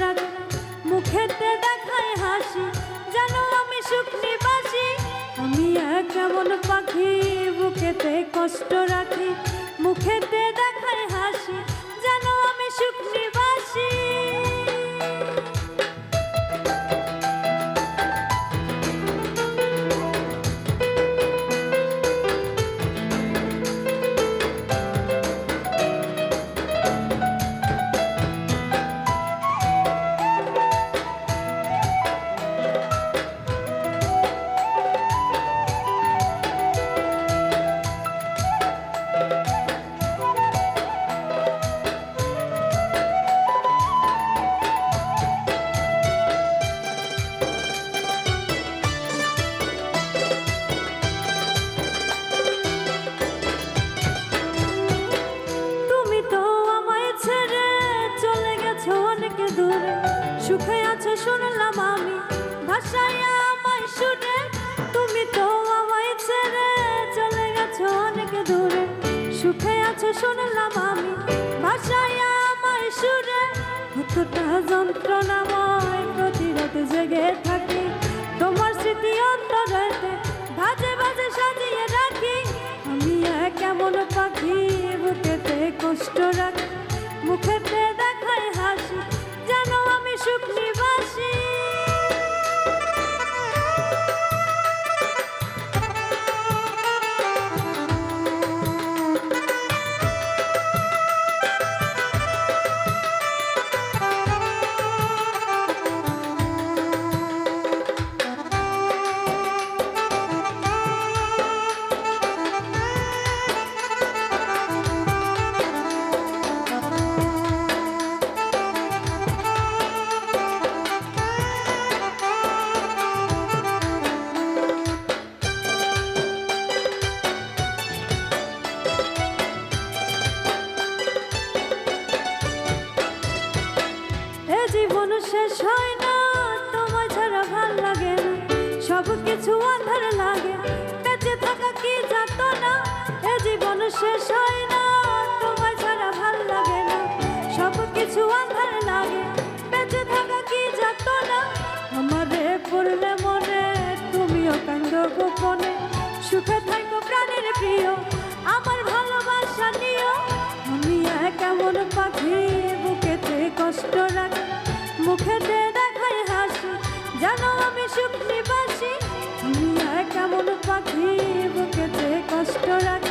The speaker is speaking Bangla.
রাখে, মুখেতে দেখায় হাসি জানো আমি সুখ নিবাসি। আমি কেমন পাখি, বুকেতে কষ্ট রাখি, মুখেতে দেখায় সুখে আছো শুনলাম আমি। ভাষায় আমায় শুনে তুমি তো আমায় ছেড়ে চলে গেছো অনেক দূরে। সুখে আছো শুনলাম আমি। ভাষায় আমায় শুনে কতটা যন্ত্রণাময় প্রতিরোধ জেগে থাকি। তোমার স্মৃতি অন্তরেতে শেষ হয় না ছাড়া ভালো লাগে না। সব কিছু আধার লাগে। বেঁচে থাকা কি যাত না এ জীবন শেষ হয় না তোমায় ছাড়া ভালো লাগে না। সব কিছু আধার বুকেতে কষ্ট রাখি।